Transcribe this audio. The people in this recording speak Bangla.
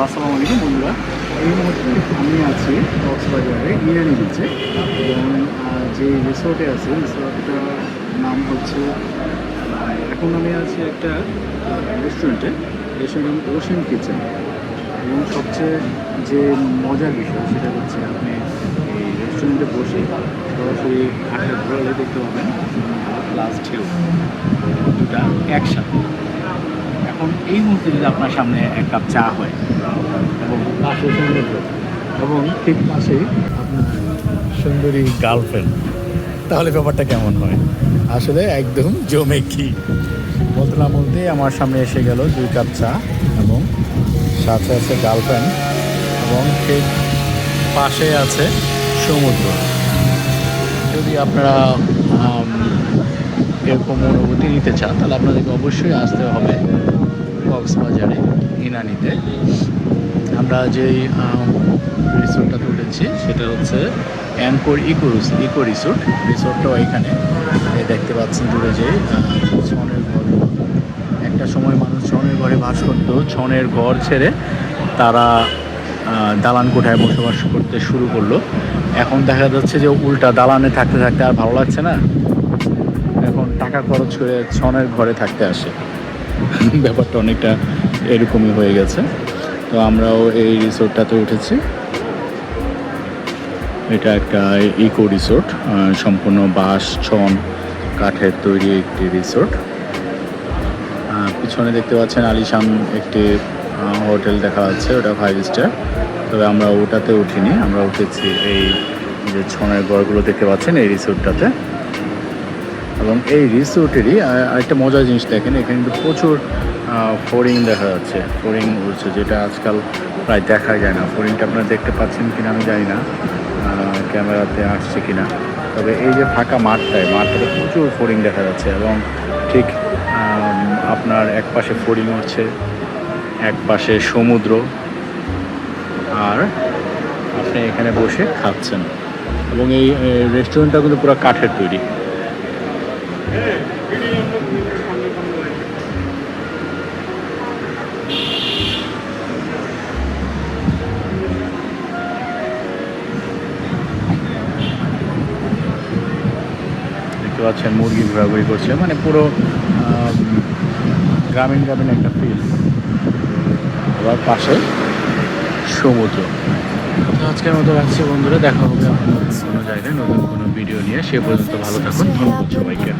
আসসালামু আলাইকুম বন্ধুরা। এই মুহূর্তে আমি আছি কক্সবাজারে ইরানি বিচে এবং যে রিসোর্টে আছি রিসোর্টটার নাম হচ্ছে এখন আমি আছি একটা রেস্টুরেন্টে রেস্টুরেন্ট ওশান কিচেন এবং সবচেয়ে যে মজার বিষয়, সেটা হচ্ছে আপনি এই রেস্টুরেন্টে বসে সরাসরি আটটা ঘোরালে দেখতে পাবেন প্লাস ঢেউ দুটা একসাথে। এখন এই মুহূর্তে যদি আপনার সামনে এক কাপ চা হয়, এবং পাশে এবং ঠিক পাশেই আপনার সুন্দরী গার্লফ্রেন্ড তাহলে ব্যাপারটা কেমন হয়? আসলে একদম জমে কি বলতে না বলতে আমার সামনে এসে গেল দুই কাপ চা এবং সাথে আছে গার্লফ্রেন্ড এবং ঠিক পাশে আছে সমুদ্র। যদি আপনারা এরকম অনুভূতি নিতে চান, তাহলে আপনাদেরকে অবশ্যই আসতে হবে কক্সবাজারে, ইনানিতে। আমরা যেই রিসোর্টটাতে উঠেছি সেটা হচ্ছে অ্যাঙ্কর ইকো ইকো রিসোর্ট রিসোর্টটাও এখানে। দেখতে পাচ্ছেন দূরে যে ছনের ঘর। একটা সময় মানুষ ছনের ঘরে বাস করতো, ছনের ঘর ছেড়ে তারা দালান কোঠায় বসবাস করতে শুরু করল। এখন দেখা যাচ্ছে যে উল্টা দালানে থাকতে থাকতে আর ভালো লাগছে না। টাকা খরচ করে ছনের ঘরে থাকতে আসে। ব্যাপারটা অনেকটা এরকমই হয়ে গেছে। তো আমরাও এই রিসোর্টটাতে উঠেছি। এটা একটা ইকো রিসোর্ট সম্পূর্ণ বাঁশ, ছন, কাঠের তৈরি একটি রিসোর্ট। পিছনে দেখতে পাচ্ছেন আলিশান একটি হোটেল দেখা যাচ্ছে, ওটা ফাইভ স্টার। তবে আমরা ওটাতে উঠিনি, আমরা উঠেছি এই যে ছনের ঘরগুলো দেখতে পাচ্ছেন এই রিসোর্টটাতে। এবং এই রিসোর্টেরই আরেকটা মজার জিনিস দেখেন, এখানে কিন্তু প্রচুর ফোরিং দেখা যাচ্ছে। ফোরিং উঠছে যেটা আজকাল প্রায় দেখা যায় না। ফোরিংটা আপনারা দেখতে পাচ্ছেন কিনা আমি জানি না ক্যামেরাতে আসছে কিনা। তবে এই যে ফাঁকা মাঠটায়, মাঠটাতে প্রচুর ফোরিং দেখা যাচ্ছে এবং ঠিক আপনার এক পাশে ফোরিং উঠছে এক পাশে সমুদ্র, আর আপনি এখানে বসে খাচ্ছেন। এবং এই রেস্টুরেন্টটা কিন্তু পুরো কাঠের তৈরি। দেখতে পাচ্ছেন, মুরগি ঘোরাঘুরি করছে। মানে পুরো গ্রামীণ গ্রামীণ একটা ফিল আবার পাশে সমুদ্র। আজকের মতো রাখছি বন্ধুরা, দেখা হবে কোনো জায়গায়, নতুন কোনো ভিডিও নিয়ে। সে পর্যন্ত ভালো থাকুন, ধন্যবাদ সবাইকে।